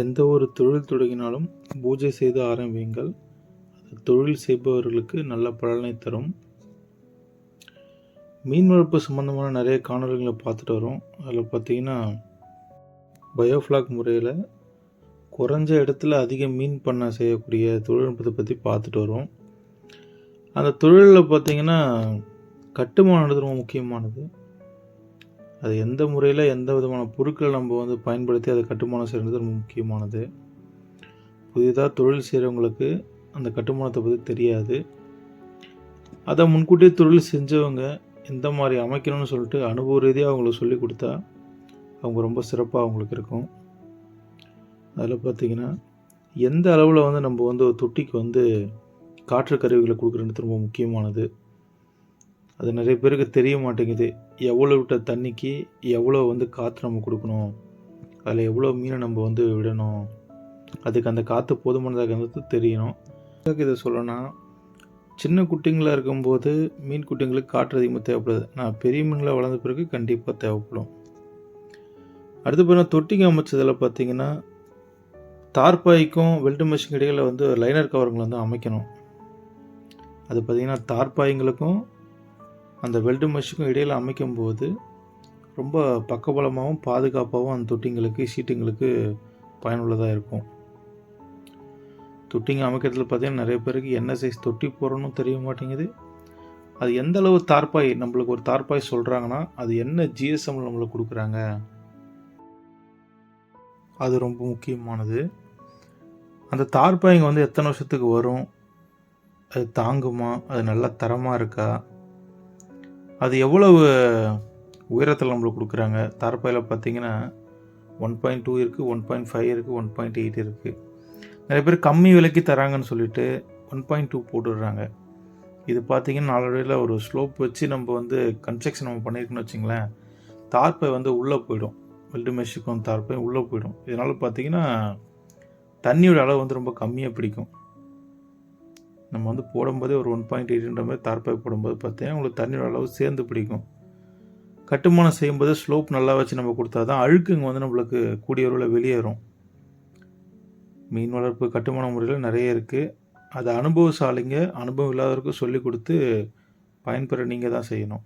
எந்த ஒரு தொழில் தொடங்கினாலும் பூஜை செய்து ஆரம்பியுங்கள். அது தொழில் செய்பவர்களுக்கு நல்ல பலனை தரும். மீன் வளர்ப்பு சம்மந்தமான நிறைய காணொலிகளை பார்த்துட்டு வரோம். அதில் பார்த்தீங்கன்னா பயோஃப்ளாக் முறையில் குறைஞ்ச இடத்துல அதிக மீன் பண்ண செய்யக்கூடிய தொழில்நுட்பத்தை பற்றி பார்த்துட்டு வரோம். அந்த தொழிலில் பார்த்திங்கன்னா கட்டுமானது ரொம்ப முக்கியமானது. அது எந்த முறையில் எந்த விதமான பொருட்களை நம்ம வந்து பயன்படுத்தி அதை கட்டுமானம் செய்கிறது ரொம்ப முக்கியமானது. புதிதாக தொழில் செய்கிறவங்களுக்கு அந்த கட்டுமானத்தை பற்றி தெரியாது. அதை முன்கூட்டியே தொழில் செஞ்சவங்க எந்த மாதிரி அமைக்கணும்னு சொல்லிட்டு அனுபவ ரீதியாக அவங்களுக்கு சொல்லி கொடுத்தா அவங்க ரொம்ப சிறப்பாக அவங்களுக்கு இருக்கும். அதில் பார்த்தீங்கன்னா எந்த அளவில் வந்து நம்ம வந்து ஒரு தொட்டிக்கு வந்து காற்று கருவிகளை கொடுக்குறது ரொம்ப முக்கியமானது. அது நிறைய பேருக்கு தெரிய மாட்டேங்குது. எவ்வளோ விட்ட தண்ணிக்கு எவ்வளோ வந்து காற்று நம்ம கொடுக்கணும்? அதில் எவ்வளோ மீனை நம்ம வந்து விடணும்? அதுக்கு அந்த காற்று போதுமானதாக தெரியணும். எதுக்கு இதை சொல்லணும்னா சின்ன குட்டிங்களாக இருக்கும்போது மீன் குட்டிங்களுக்கு காற்று அதிகமாக தேவைப்படுது. நான் பெரிய மீன்களை வளர்ந்த பிறகு கண்டிப்பாக தேவைப்படும். அடுத்து பார்த்தீங்கன்னா தொட்டிங்க அமைச்சதில் பார்த்தீங்கன்னா தார்பாய்க்கும் வெல்டு மிஷின் இடையில் வந்து லைனர் கவருங்களை வந்து அமைக்கணும். அது பார்த்திங்கன்னா தார்பாய்ங்களுக்கும் அந்த வெல்டு மெஷுக்கும் இடையில் அமைக்கும்போது ரொம்ப பக்கபலமாகவும் பாதுகாப்பாகவும் அந்த தொட்டிங்களுக்கு சீட்டுங்களுக்கு பயனுள்ளதாக இருக்கும். தொட்டிங்க அமைக்கிறதுல பார்த்திங்கன்னா நிறைய பேருக்கு என்ன சைஸ் தொட்டி போகிறோன்னு தெரிய மாட்டேங்குது. அது எந்த அளவு தார்பாய் நம்மளுக்கு ஒரு தார்பாய் சொல்கிறாங்கன்னா அது என்ன ஜிஎஸ்எம் நம்மளுக்கு கொடுக்குறாங்க? அது ரொம்ப முக்கியமானது. அந்த தார்பாய்ங்க வந்து எத்தனை வருஷத்துக்கு வரும்? அது தாங்குமா? அது நல்ல தரமாக இருக்கா? அது எவ்வளவு உயரத்தில் நம்மளுக்கு கொடுக்குறாங்க? தார்பாயில் பார்த்தீங்கன்னா ஒன் பாயிண்ட் டூ இருக்குது ஒன் பாயிண்ட் ஃபைவ் இருக்குது ஒன் பாயிண்ட் எயிட் இருக்குது நிறைய பேர் கம்மி விலைக்கு தராங்கன்னு சொல்லிட்டு ஒன் பாயிண்ட் டூ போட்டுடுறாங்க. இது பார்த்தீங்கன்னா நாலடியில் ஒரு ஸ்லோப் வச்சு நம்ம வந்து கன்ஸ்ட்ரக்ஷன் நம்ம பண்ணியிருக்கோன்னு வச்சிங்களேன் தார்ப்பை வந்து உள்ளே போயிடும். வெல்டு மெஷுக்கும் தார்ப்பை உள்ளே போயிடும். இதனால் பார்த்தீங்கன்னா தண்ணியோட அளவு வந்து ரொம்ப கம்மியாக பிடிக்கும். நம்ம வந்து போடும்போதே ஒரு ஒன் பாயிண்ட் எயிட்ன்ற மாதிரி தார்பாய் போடும்போது பார்த்தீங்கன்னா உங்களுக்கு தண்ணியோட அளவு சேர்ந்து பிடிக்கும். கட்டுமானம் செய்யும்போது ஸ்லோப் நல்லா வச்சு நம்ம கொடுத்தா தான் அழுக்குங்க வந்து நம்மளுக்கு கூடிய அளவில் வெளியேறும். மீன் வளர்ப்பு கட்டுமான முறையில் நிறைய இருக்குது அதை அனுபவசாலிங்க அனுபவம் இல்லாதவருக்கும் சொல்லி கொடுத்து பயன்பெற நீங்கள் தான் செய்யணும்.